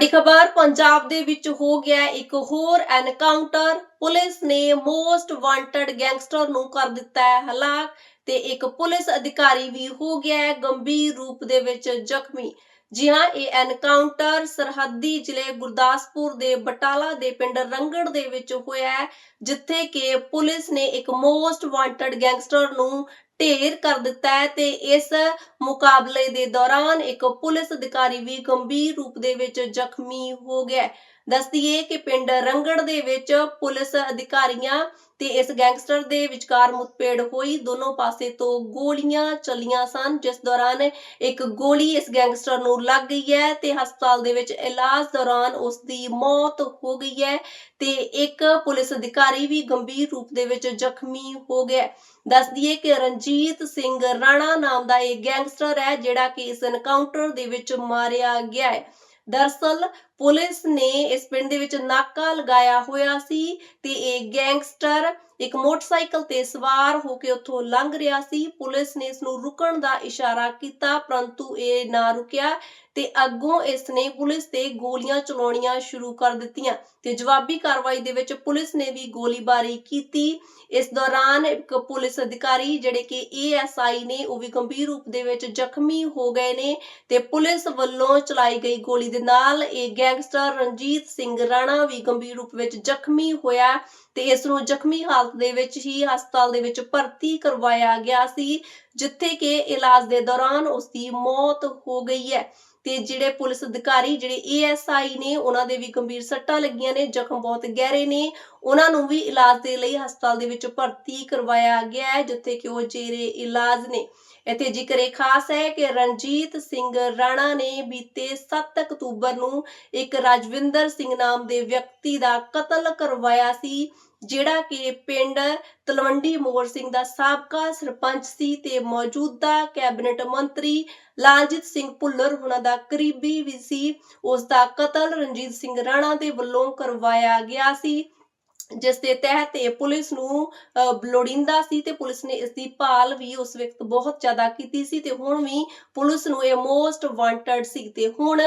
ਵੱਡੀ ਖਬਰ ਪੰਜਾਬ ਦੇ ਵਿੱਚ ਹੋ ਗਿਆ ਇੱਕ ਹੋਰ ਐਨਕਾਊਂਟਰ ਪੁਲਿਸ ਨੇ ਮੋਸਟ ਵਾਂਟਡ ਗੈਂਗਸਟਰ ਨੂੰ ਕਰ ਦਿੱਤਾ ਹੈ ਹਲਾਕ ਤੇ ਇੱਕ ਪੁਲਿਸ ਅਧਿਕਾਰੀ ਵੀ ਹੋ ਗਿਆ ਹੈ ਗੰਭੀਰ ਰੂਪ ਦੇ ਵਿੱਚ ਜ਼ਖਮੀ। ਜੀ ਹਾਂ, ਇਹ ਐਨਕਾਊਂਟਰ ਸਰਹੱਦੀ ਜ਼ਿਲ੍ਹੇ ਗੁਰਦਾਸਪੁਰ ਦੇ ਬਟਾਲਾ ਦੇ ਪਿੰਡ ਰੰਗੜ ਦੇ ਵਿੱਚ ਹੋਇਆ ਹੈ, ਜਿੱਥੇ ਕਿ ਪੁਲਿਸ ਨੇ ਇੱਕ ਮੋਸਟ ਵਾਂਟਡ ਗੈਂਗਸਟਰ ਨੂੰ ਢੇਰ ਕਰ ਦਿੱਤਾ ਹੈ ਤੇ ਇਸ ਮੁਕਾਬਲੇ ਦੇ ਦੌਰਾਨ ਇੱਕ ਪੁਲਿਸ ਅਧਿਕਾਰੀ ਵੀ ਗੰਭੀਰ ਰੂਪ ਦੇ ਵਿੱਚ ਜ਼ਖਮੀ ਹੋ ਗਿਆ ਹੈ। ਕਿ ਪਿੰਡ ਰੰਗੜ ਦੇ ਵਿੱਚ ਪੁਲਿਸ ਅਧਿਕਾਰੀਆਂ ਤੇ ਇਸ ਗੈਂਗਸਟਰ ਦੇ ਵਿਚਕਾਰ ਮੁੱਠਭੇੜ ਹੋਈ ਦੋਨੋਂ ਪਾਸੇ ਤੋਂ ਗੋਲੀਆਂ ਚੱਲੀਆਂ ਸਨ, ਜਿਸ ਦੌਰਾਨ ਇੱਕ ਗੋਲੀ ਇਸ ਗੈਂਗਸਟਰ ਨੂੰ ਲੱਗ ਗਈ ਹੈ ਤੇ ਹਸਪਤਾਲ ਦੇ ਵਿੱਚ ਇਲਾਜ ਦੌਰਾਨ ਉਸ ਦੀ ਮੌਤ ਹੋ ਗਈ ਹੈ ਤੇ ਇੱਕ ਪੁਲਿਸ ਅਧਿਕਾਰੀ ਵੀ ਗੰਭੀਰ ਰੂਪ ਦੇ ਵਿੱਚ ਜ਼ਖਮੀ ਹੋ ਗਿਆ ਦੱਸਦੀਏ ਕਿ ਰਣਜੀਤ ਸਿੰਘ ਰਾਣਾ ਨਾਮ ਦਾ ਇਹ ਗੈਂਗਸਟਰ ਹੈ ਜਿਹੜਾ ਕਿ ਇਸ ਐਨਕਾਊਂਟਰ ਦੇ ਵਿੱਚ ਮਾਰਿਆ ਗਿਆ ਹੈ। ਦਰਸਲ ਪੁਲਿਸ ਨੇ ਇਸ ਪਿੰਡ ਦੇ ਵਿੱਚ ਨਾਕਾ ਲਗਾਇਆ ਹੋਇਆ ਸੀ ਤੇ ਇਹ ਗੈਂਗਸਟਰ ਇੱਕ ਮੋਟਰਸਾਈਕਲ ਤੇ ਸਵਾਰ ਹੋ ਕੇ ਉੱਥੋਂ ਲੰਘ ਰਿਹਾ ਸੀ। ਪੁਲਿਸ ਨੇ ਇਸ ਨੂੰ ਰੁਕਣ ਦਾ ਇਸ਼ਾਰਾ ਕੀਤਾ, ਪਰੰਤੂ ਇਹ ਨਾ ਰੁਕਿਆ ਤੇ ਅੱਗੋਂ ਇਸ ਨੇ ਪੁਲਿਸ ਤੇ ਗੋਲੀਆਂ ਚਲਾਉਣੀਆਂ ਸ਼ੁਰੂ ਕਰ ਦਿੱਤੀਆਂ ਤੇ ਜਵਾਬੀ ਕਾਰਵਾਈ ਦੇ ਵਿੱਚ ਪੁਲਿਸ ਨੇ ਵੀ ਗੋਲੀਬਾਰੀ ਕੀਤੀ। ਇਸ ਦੌਰਾਨ ਇੱਕ ਪੁਲਿਸ ਅਧਿਕਾਰੀ ਜਿਹੜੇ ਕਿ ਏਐਸਆਈ ਨੇ, ਉਹ ਵੀ ਗੰਭੀਰ ਰੂਪ ਦੇ ਵਿੱਚ ਜ਼ਖਮੀ ਹੋ ਗਏ ਨੇ ਤੇ ਪੁਲਿਸ ਵੱਲੋਂ ਚਲਾਈ ਗਈ ਗੋਲੀ ਦੇ ਨਾਲ ਇਹ ਗੈਂਗਸਟਰ ਰਣਜੀਤ ਸਿੰਘ ਰਾਣਾ ਵੀ ਗੰਭੀਰ ਰੂਪ ਵਿੱਚ ਜ਼ਖਮੀ ਹੋਇਆ ਤੇ ਇਸ ਨੂੰ ਜ਼ਖਮੀ ਹਾਲਤ ਦੇ ਵਿੱਚ ਹੀ ਹਸਪਤਾਲ ਦੇ ਵਿੱਚ ਭਰਤੀ ਕਰਵਾਇਆ ਗਿਆ ਸੀ, ਜਿੱਥੇ ਕਿ ਇਲਾਜ ਦੇ ਦੌਰਾਨ ਉਸ ਦੀ ਮੌਤ ਹੋ ਗਈ ਹੈ। ਤੇ ਜਿਹੜੇ ਪੁਲਿਸ ਅਧਿਕਾਰੀ, ਜਿਹੜੇ ਏਐਸਆਈ ਨੇ, ਉਹਨਾਂ ਦੇ ਵੀ ਗੰਭੀਰ ਸੱਟਾਂ ਲੱਗੀਆਂ ਨੇ, ਜ਼ਖਮ ਬਹੁਤ ਗਹਿਰੇ ਨੇ। ਉਹਨਾਂ ਨੂੰ ਵੀ ਇਲਾਜ ਦੇ ਲਈ ਹਸਪਤਾਲ ਦੇ ਵਿੱਚ ਭਰਤੀ ਕਰਵਾਇਆ ਗਿਆ ਹੈ, ਜਿੱਥੇ ਕਿ ਉਹ ਜੇਰੇ ਇਲਾਜ ਨੇ। ਇੱਥੇ ਜ਼ਿਕਰ ਇਹ ਖਾਸ ਹੈ ਕਿ ਰਣਜੀਤ ਸਿੰਘ ਰਾਣਾ ਨੇ ਬੀਤੇ 7 ਅਕਤੂਬਰ ਨੂੰ ਇੱਕ ਰਾਜਵਿੰਦਰ ਸਿੰਘ ਨਾਮ ਦੇ ਵਿਅਕਤੀ ਦਾ ਕਤਲ ਕਰਵਾਇਆ ਸੀ। ਜਿਹੜਾ ਕਿ ਪਿੰਡ ਤਲਵੰਡੀ ਮੋਰ ਸਿੰਘ ਦਾ ਸਾਬਕਾ ਸਰਪੰਚ ਸੀ ਤੇ ਮੌਜੂਦਾ ਕੈਬਨਿਟ ਮੰਤਰੀ ਲਾਲਜੀਤ ਸਿੰਘ ਭੁੱਲਰ ਉਹਨਾਂ ਦਾ ਕਰੀਬੀ ਵੀ ਸੀ। ਉਸ ਦਾ ਕਤਲ ਰਣਜੀਤ ਸਿੰਘ ਰਾਣਾ ਦੇ ਵੱਲੋਂ ਕਰਵਾਇਆ ਗਿਆ ਸੀ। ਜਿਸ ਦੇ ਤਹਿਤ ਪੁਲਿਸ ਨੂੰ ਅਹ, ਸੀ ਤੇ ਪੁਲਿਸ ਨੇ ਇਸ ਦੀ ਭਾਲ ਵੀ ਉਸ ਵਕਤ ਬਹੁਤ ਜ਼ਿਆਦਾ ਕੀਤੀ ਸੀ ਤੇ ਹੁਣ ਵੀ ਪੁਲਿਸ ਨੂੰ ਇਹ ਮੋਸਟ ਵਾਂਟਡ ਸੀ ਤੇ ਹੁਣ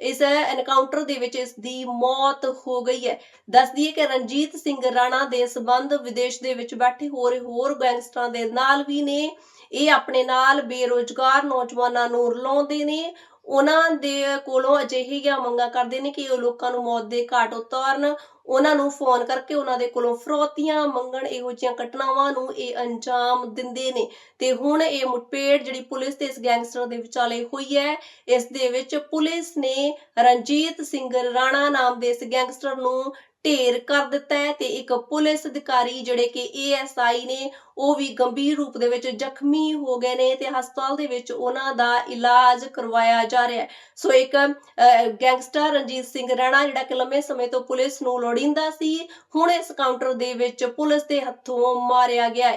ਇਸ ਐਨਕਾਊਂਟਰ ਦੇ ਵਿੱਚ ਇਸ ਦੀ ਮੌਤ ਹੋ ਗਈ ਹੈ। ਦੱਸ ਦਈਏ ਕਿ ਰਣਜੀਤ ਸਿੰਘ ਰਾਣਾ ਦੇ ਸਬੰਧ ਵਿਦੇਸ਼ ਦੇ ਵਿੱਚ ਬੈਠੇ ਹੋਰ ਹੋਰ ਗੈਂਗਸਟਰਾਂ ਦੇ ਨਾਲ ਵੀ ਨੇ। ਇਹ ਆਪਣੇ ਨਾਲ ਬੇਰੋਜ਼ਗਾਰ ਨੌਜਵਾਨਾਂ ਨੂੰ ਰਲਾਉਂਦੇ ਨੇ। ਉਹਨਾਂ ਦੇ ਕੋਲੋਂ ਅਜਿਹੀਆਂ ਮੰਗਾਂ ਕਰਦੇ ਨੇ ਕਿ ਉਹ ਲੋਕਾਂ ਨੂੰ ਮੌਤ ਦੇ ਘਾਟ ਉਤਾਰਨ। ਉਹਨਾਂ ਨੂੰ ਫੋਨ ਕਰਕੇ ਉਹਨਾਂ ਦੇ ਕੋਲੋਂ ਫਰੋਤੀਆਂ ਮੰਗਣ ਇਹੋ ਜਿਹੀਆਂ ਘਟਨਾਵਾਂ ਨੂੰ ਇਹ ਅੰਜਾਮ ਦਿੰਦੇ ਨੇ। ਤੇ ਹੁਣ ਇਹ ਮੁਠਭੇੜ ਜਿਹੜੀ ਪੁਲਿਸ ਤੇ ਇਸ ਗੈਂਗਸਟਰ ਦੇ ਵਿਚਾਲੇ ਹੋਈ ਹੈ, ਇਸ ਦੇ ਵਿੱਚ ਪੁਲਿਸ ਨੇ ਰਣਜੀਤ ਸਿੰਘ ਰਾਣਾ ਨਾਮ ਦੇ ਇਸ ਗੈਂਗਸਟਰ ਨੂੰ ਢੇਰ ਕਰ ਦਿੱਤਾ ਹੈ ਤੇ ਇੱਕ ਪੁਲਿਸ ਅਧਿਕਾਰੀ ਜਿਹੜੇ ਕਿ ਏਐਸਆਈ ਨੇ ਉਹ ਵੀ ਗੰਭੀਰ ਰੂਪ ਦੇ ਵਿੱਚ ਜ਼ਖਮੀ ਹੋ ਗਏ ਨੇ ਤੇ ਹਸਪਤਾਲ ਦੇ ਵਿੱਚ ਉਹਨਾਂ ਦਾ ਇਲਾਜ ਕਰਵਾਇਆ ਜਾ ਰਿਹਾ ਹੈ। ਸੋ ਇੱਕ ਅਹ, ਗੈਂਗਸਟਰ ਰਣਜੀਤ ਸਿੰਘ ਰਾਣਾ ਜਿਹੜਾ ਕਿ ਲੰਮੇ ਸਮੇਂ ਤੋਂ ਪੁਲਿਸ ਨੂੰ ਲੋੜੀਂਦਾ ਸੀ ਹੁਣ ਇਸ ਕਾਊਂਟਰ ਦੇ ਵਿੱਚ ਪੁਲਿਸ ਦੇ ਹੱਥੋਂ ਮਾਰਿਆ ਗਿਆ ਹੈ।